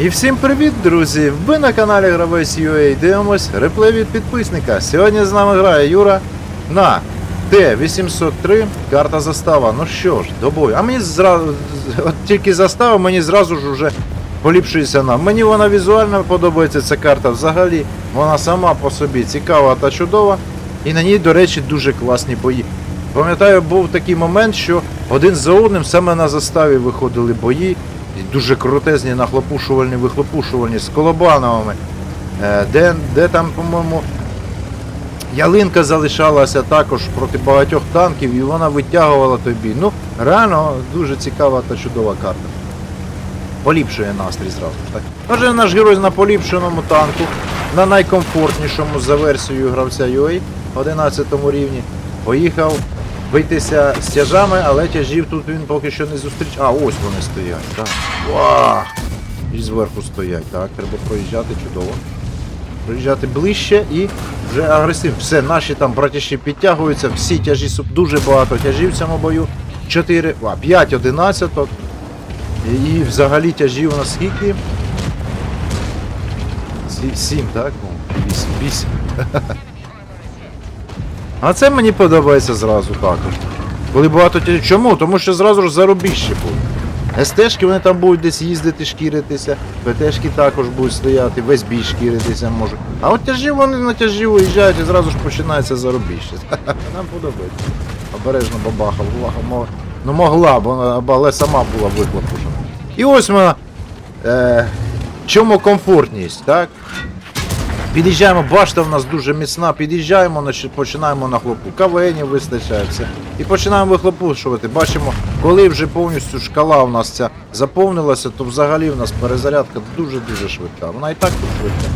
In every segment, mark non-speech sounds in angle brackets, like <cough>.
І всім привіт, друзі! Ви на каналі Гравець UA дивимось реплей від підписника. Сьогодні з нами грає Юра на Т-803, карта застава. Ну що ж, до бою. А мені зразу, от тільки застава, мені зразу ж уже поліпшується нам. Мені вона візуально подобається, ця карта взагалі. Вона сама по собі цікава та чудова. І на ній, до речі, дуже класні бої. Пам'ятаю, був такий момент, що один за одним саме на заставі виходили бої. І дуже крутезні нахлопушувальні, вихлопушувальні з Колобановими. Е, Де, де там, по-моєму, ялинка залишалася також проти багатьох танків, і вона витягувала той бій. Ну, реально дуже цікава та чудова карта. Поліпшує настрій зразу ж так. Отже, наш герой на поліпшеному танку, на найкомфортнішому за версією гравця UA 11 рівні. Поїхав Бийтеся з тяжами, але тяжів тут він поки що не зустріч. А, ось вони стоять, так. Вах! І зверху стоять. Так, треба проїжджати чудово. Проїжджати ближче і вже агресивно. Все, наші там братіші підтягуються, всі тяжі дуже багато тяжів в цьому бою. 4, а, 5 одинадцяток. І взагалі тяжів у нас скільки? 7, так? Ну, 8, 8. <laughs> А це мені подобається зразу також. Коли багато тяжів. Чому? Тому що зразу ж зарубіще буде. СТшки вони там будуть десь їздити, шкіритися, ПТшки також будуть стояти, весь бій шкіритися можуть. А от тяжі вони на тяжі виїжджають і зразу ж починається зарубіще. <laughs> Нам подобається. Обережно бабаха, влага, мов- ну могла, б, але сама була виклопушена. І ось вона. Е, чому комфортність, так? Під'їжджаємо, башта в нас дуже міцна, під'їжджаємо, починаємо на хлопу. КВНів вистачає все. І починаємо вихлопушувати. Бачимо, коли вже повністю шкала у нас ця заповнилася, то взагалі в нас перезарядка дуже-дуже швидка. Вона і так тут швидка.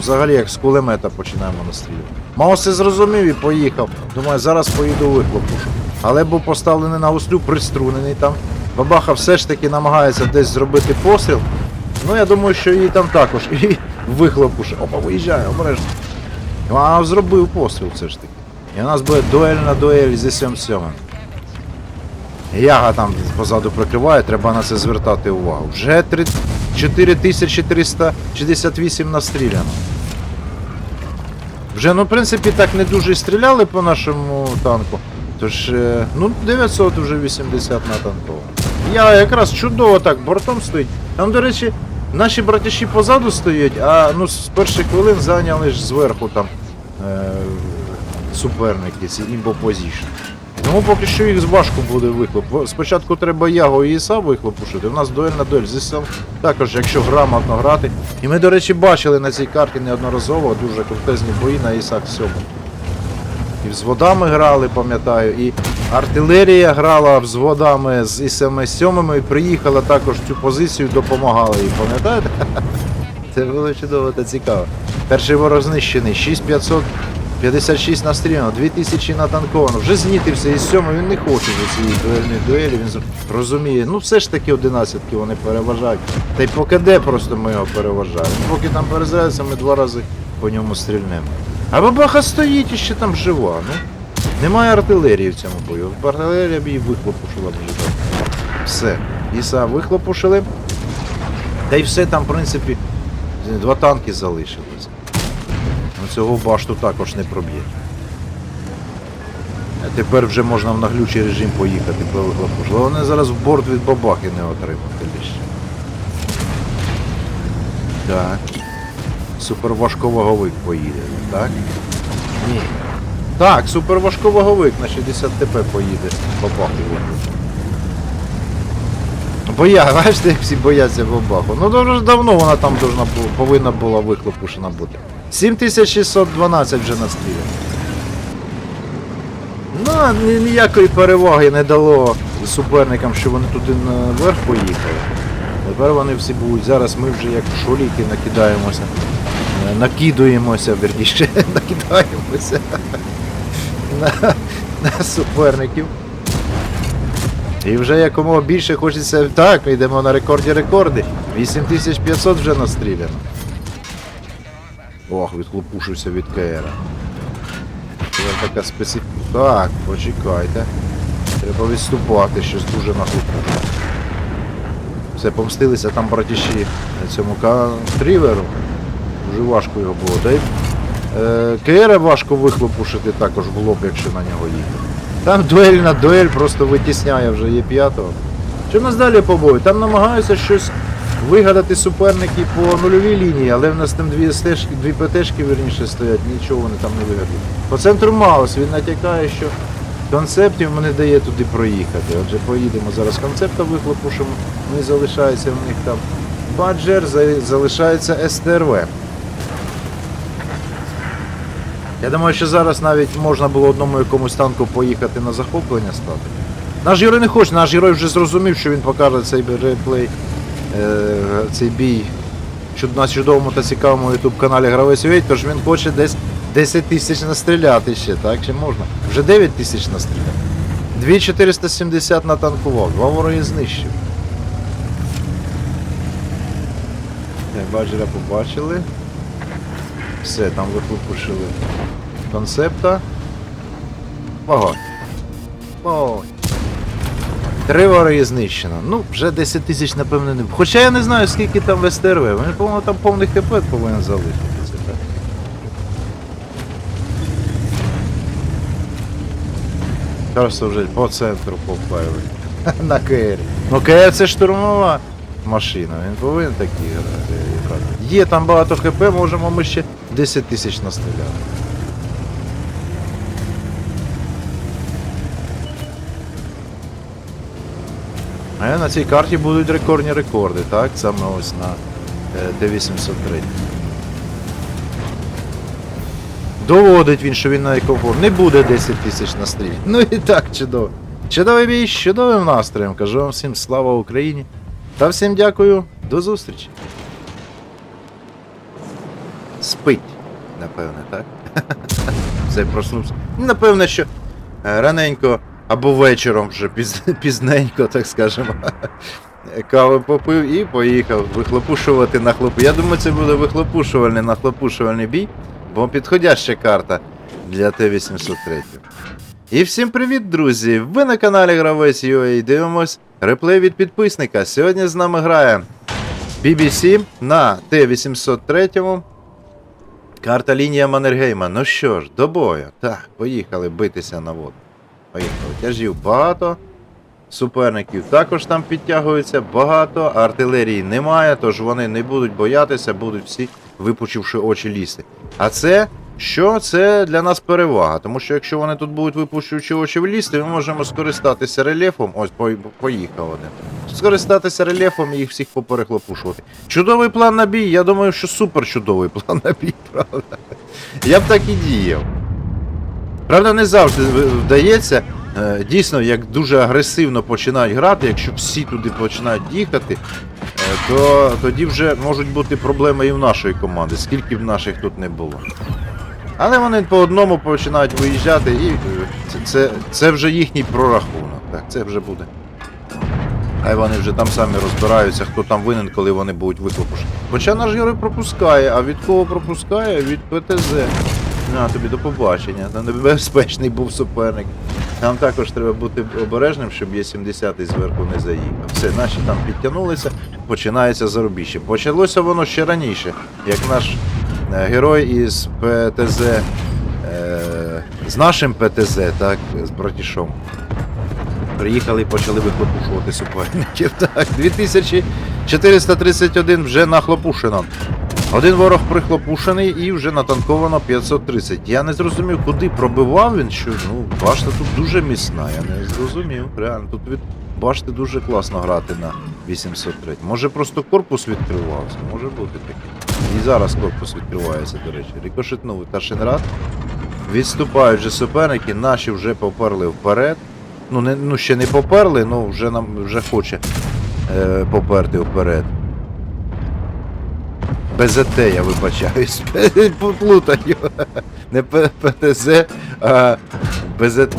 Взагалі як з кулемета починаємо настрілювати. Мав все зрозумів і поїхав. Думаю, зараз поїду вихлопушу. Але був поставлений на гуслю, приструнений там. Бабаха все ж таки намагається десь зробити постріл. Ну я думаю, що її там також. <laughs> вихлопуше. Опа, виїжджає, обережно. Ну, А зробив постріл все ж таки. І у нас буде дуель на дуель зі 7-7. Яга там позаду прикриває, треба на це звертати увагу. Вже 3... 4368 настріляно. Вже, ну, в принципі, так не дуже стріляли по нашому танку. Тож, е, ну, 900 вже 80 на танковому. Я якраз чудово так бортом стоїть. Там, до речі, наші братіші позаду стоять, а ну, з перших хвилин зайняли ж зверху там е, суперники, ці імбо позішн. Тому поки що їх важко буде вихлоп. Спочатку треба Яго і Іса вихлопушити. У нас дуель на дуель. Зі також, якщо грамотно грати. І ми, до речі, бачили на цій карті неодноразово дуже крутезні бої на Ісах 7. І взводами грали, пам'ятаю, і артилерія грала взводами з ісм 7 і приїхала також в цю позицію, допомагала їй, пам'ятаєте? <laughs> Це було чудово та цікаво. Перший ворог знищений, 6556 настріляно, 2000 натанковано. Вже знітився із 7 він не хоче за цієї дуельної дуелі, він розуміє. Ну все ж таки 11-ки вони переважають. Та й по КД просто ми його переважаємо. Поки там перезаряджається, ми два рази по ньому стрільнемо. А бабаха стоїть і ще там жива, ну. Немає артилерії в цьому бою. Артилерія б її вихлопушила вже. Все. Іса вихлопушили. Та й все там, в принципі, два танки залишились. Ну, цього башту також не проб'є. А тепер вже можна в наглючий режим поїхати по вихлопушу. Головне зараз в борт від бабахи не отримати лише. Так. Суперважковаговик поїде, так? Ні. Так, суперважковаговик на 60 ТП поїде бабахи виключно. Боя, бачите, як всі бояться бабаху. Ну дуже давно вона там должна повинна була вихлопушена бути. 7612 вже настріляно. Ну, ні- ніякої переваги не дало суперникам, що вони туди наверх поїхали. Тепер вони всі будуть. Зараз ми вже як шоліки накидаємося. Накидуємося, верніше, <laughs> накидаємося на, на суперників. І вже якомога більше хочеться. Так, йдемо на рекорді рекорди. 8500 вже настріляно. Ох, відхлопушився від КР. Це така специфіка. Так, почекайте. Треба відступати, щось дуже нахлопушено. Все, помстилися там братіші цьому кантріверу. Дуже важко його було. Та е, КР важко вихлопушити також в лоб, якщо на нього їхати. Там дуель на дуель просто витісняє вже є п'ятого. Що в нас далі по бою? Там намагаються щось вигадати суперники по нульовій лінії, але в нас там дві стежки, дві ПТшки верніше стоять, нічого вони там не вигадають. По центру Маус він натякає, що концептів не дає туди проїхати. Отже, поїдемо зараз концепта вихлопушимо. І залишається в них там Баджер, залишається СТРВ. Я думаю, що зараз навіть можна було одному якомусь танку поїхати на захоплення стати. Наш герой не хоче, наш герой вже зрозумів, що він покаже цей реплей, е, цей бій на чудовому та цікавому ютуб каналі Гравець UA, тож він хоче десь 10 тисяч настріляти ще, так? Чи можна? Вже 9 тисяч настріляв. 2470 натанкував, два вороги знищив. Баджера побачили. Все, там вихлопушили концепта. Вогонь. Вогонь. Три вороги знищено. Ну, вже 10 тисяч, напевно, не. Хоча я не знаю, скільки там в СТРВ. Вони, по-моєму, там повний хп повинен залишитися. Так? Просто вже по центру попали. <laughs> На КР. Ну КР це штурмова машина, він повинен такі грати. Є там багато ХП, можемо ми ще 10 тисяч настріляти. А на цій карті будуть рекордні рекорди, так? Саме ось на е, Т-803. Доводить він, що він на екофор. Не буде 10 тисяч на стрілі. Ну і так чудово. Чудовий бій чудовим настроєм. Кажу вам всім слава Україні. Та всім дякую. До зустрічі. Спить, напевне, так? <laughs> Все проснувся. Напевне, що е, раненько або вечором вже піз, <laughs> пізненько, так скажемо. <laughs> Кави попив і поїхав вихлопушувати на хлопу. Я думаю, це буде вихлопушувальний нахлопушувальний бій, бо підходяща карта для Т-803. І всім привіт, друзі! Ви на каналі Гравець UA дивимось реплей від підписника. Сьогодні з нами грає BBC на Т-803. Карта лінія Маннергейма. Ну що ж, до бою. Так, поїхали битися на воду. Поїхали. Тяжів багато. Суперників також там підтягується багато, артилерії немає, тож вони не будуть боятися, будуть всі випучивши очі лізти. А це що? Це для нас перевага, тому що якщо вони тут будуть випущуючи очі в лізти, ми можемо скористатися рельєфом. Ось по- поїхав один. Скористатися рельєфом і їх всіх поперехлопушувати. Чудовий план на бій, я думаю, що супер чудовий план на бій, <laughs> правда. Я б так і діяв. Правда, не завжди вдається. Е, Дійсно, як дуже агресивно починають грати, якщо всі туди починають їхати, е, то тоді вже можуть бути проблеми і в нашої команди, скільки б наших тут не було. Але вони по одному починають виїжджати, і е, це, це, це вже їхній прорахунок. Так, це вже буде. Хай вони вже там самі розбираються, хто там винен, коли вони будуть виклопушені. Хоча наш герой пропускає, а від кого пропускає? Від ПТЗ. На тобі до побачення. Там небезпечний був суперник. Нам також треба бути обережним, щоб є 70 зверху не заїхав. Все, наші там підтягнулися, починається зарубіще. Почалося воно ще раніше, як наш е, герой із ПТЗ, е, з нашим ПТЗ, так, з братішом. Приїхали і почали вихлопушувати суперників. <laughs> Так, 2431 вже нахлопушено. Один ворог прихлопушений і вже натанковано 530. Я не зрозумів, куди пробивав він, що ну, башта тут дуже міцна. Я не зрозумів. Реально, тут від башти дуже класно грати на 803. Може просто корпус відкривався, може бути таке. І зараз корпус відкривається, до речі. Рикошетнув Ташинрад. Відступають вже суперники, наші вже поперли вперед. Ну, не, ну ще не поперли, ну вже нам вже хоче е, поперти вперед. БЗТ, я вибачаюсь. <laughs> Плутаю. Не ПТЗ, а БЗТ.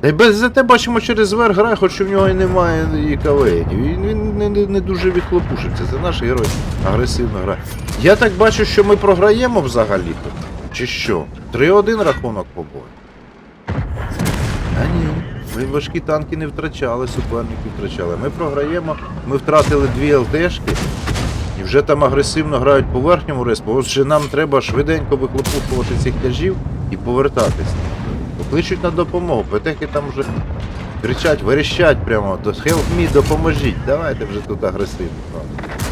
Та й БЗТ бачимо через верх грає, хоч в нього і немає і кавенів. Він, він не, не, не дуже відхлопушиться. Це наш герой агресивно грає. Я так бачу, що ми програємо взагалі тут. Чи що? 3-1 рахунок по А ні. Ми важкі танки не втрачали, суперники втрачали. Ми програємо, ми втратили дві ЛТшки. І вже там агресивно грають по верхньому респу. Отже, нам треба швиденько виклопушувати цих тяжів і повертатись. Покличуть на допомогу. Петехи там вже кричать, верещать прямо. «То Help me, допоможіть. Давайте вже тут агресивно.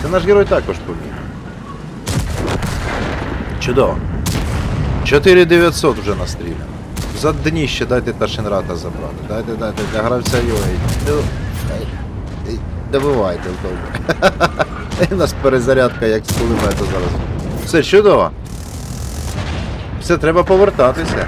Це наш герой також поміг. Чудово. 4900 вже настріляно. За дніще дайте Ташенрата забрати. Дайте, дайте, для гравця його. Дай- Добивайте добре. У нас перезарядка як з кулемета зараз. Все чудово. Все, треба повертатися.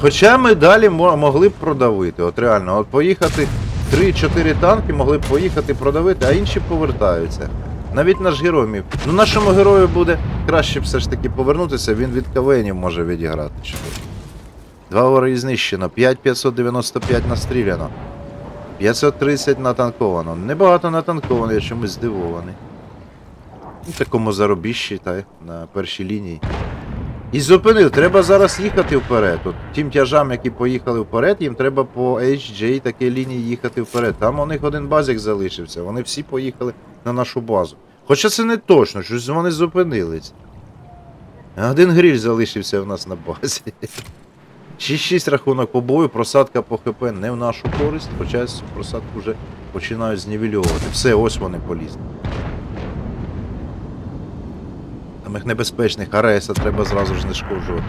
Хоча ми далі могли б продавити. От реально, от поїхати 3-4 танки могли б поїхати продавити, а інші повертаються. Навіть наш герой міг. Ну нашому герою буде краще все ж таки повернутися, він від кавенів може відіграти. чудово. Два вори знищено, 5595 настріляно. 530 натанковано. Небагато натанковано, я чомусь здивований. У такому заробіщі, та на першій лінії. І зупинив, треба зараз їхати вперед. От тим тяжам, які поїхали вперед, їм треба по HJ такій лінії їхати вперед. Там у них один базик залишився. Вони всі поїхали на нашу базу. Хоча це не точно, щось вони зупинились. Один гриль залишився в нас на базі. 6-6 рахунок по бою, просадка по ХП не в нашу користь, хоча просадку вже починають знівельовувати. Все, ось вони полізли. Самих небезпечних Ареса треба зразу ж знешкоджувати.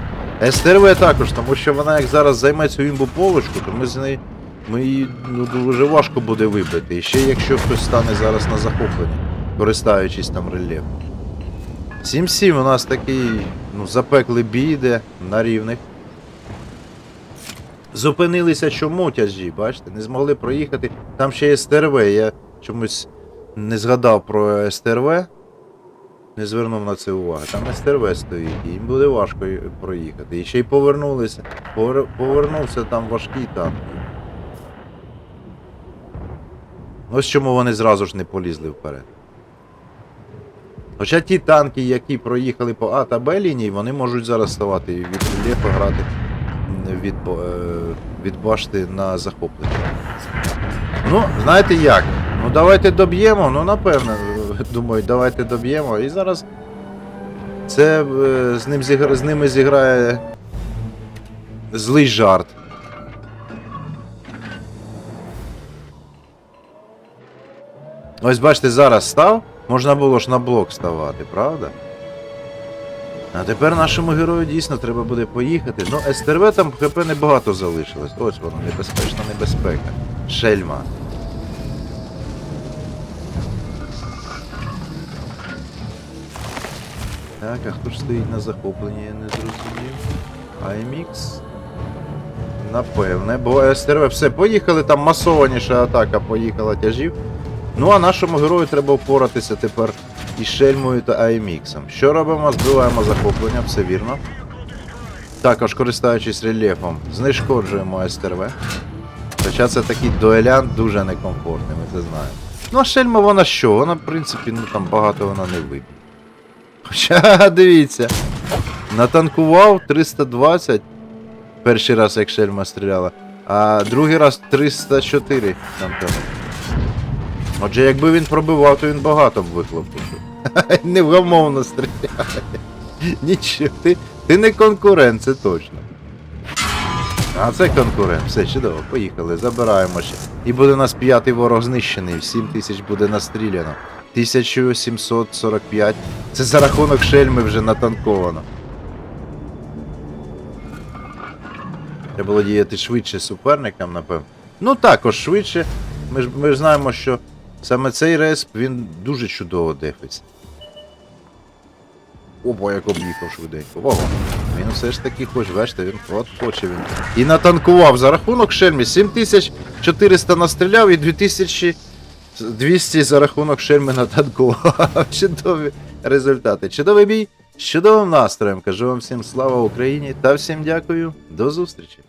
СТРВ також, тому що вона як зараз займе цю імбу полочку, то ми з неї ми її ну, дуже важко буде вибити. І ще якщо хтось стане зараз на захоплення, користуючись там рельєфом. 7-7 у нас такий ну, запеклий бій йде на рівних. Зупинилися чому тяжі, бачите, не змогли проїхати. Там ще є СТРВ, я чомусь не згадав про СТРВ. Не звернув на це уваги. Там СТРВ стоїть, і їм буде важко проїхати. І ще й повернулися. Повер... Повернувся там важкий танк. Ось чому вони зразу ж не полізли вперед. Хоча ті танки, які проїхали по А та Б лінії, вони можуть зараз ставати і від грати від, е, башти на захоплення. Ну, знаєте як? Ну давайте доб'ємо, ну напевно, думаю, давайте доб'ємо. І зараз це е, з, ним зігра... з ними зіграє злий жарт. Ось бачите, зараз став, можна було ж на блок ставати, правда? А тепер нашому герою дійсно треба буде поїхати. Ну, СТРВ там ХП небагато залишилось. Ось воно, небезпечна небезпека. Шельма. Так, а хто ж стоїть на захопленні, я не зрозумів. IMX? Напевне, бо СТРВ все, поїхали, там масованіша атака поїхала тяжів. Ну а нашому герою треба впоратися тепер із Шельмою та AMX. Що робимо? Збиваємо захоплення, все вірно. Також користуючись рельєфом, знешкоджуємо СТРВ. Хоча це такий дуелянт дуже некомфортний, ми це знаємо. Ну а шельма вона що? Вона, в принципі, ну там багато вона не виб'є. Хоча, <laughs> дивіться, натанкував 320 перший раз, як шельма стріляла, а другий раз 304 танканув. Отже, якби він пробивав, то він багато б вихлопушив. <laughs> Невгамовно стріляє. Нічого, ти, ти не конкурент, це точно. А це конкурент. Все чудово, поїхали, забираємо ще. І буде у нас п'ятий ворог знищений, 7 тисяч буде настріляно. 1745. Це за рахунок шельми вже натанковано. Треба було діяти швидше суперникам, напевно. Ну також швидше. Ми ж, ми ж знаємо, що саме цей респ він дуже чудово дефиться. Опа, як об'їхав швиденько. Ого. Він все ж таки хоче, бачите, він хоче він. І натанкував за рахунок шельмі 7400 настріляв і 2200 за рахунок шельми натанкував. <laughs> Чудові результати. Чудовий бій, з чудовим настроєм. Кажу вам всім слава Україні та всім дякую. До зустрічі.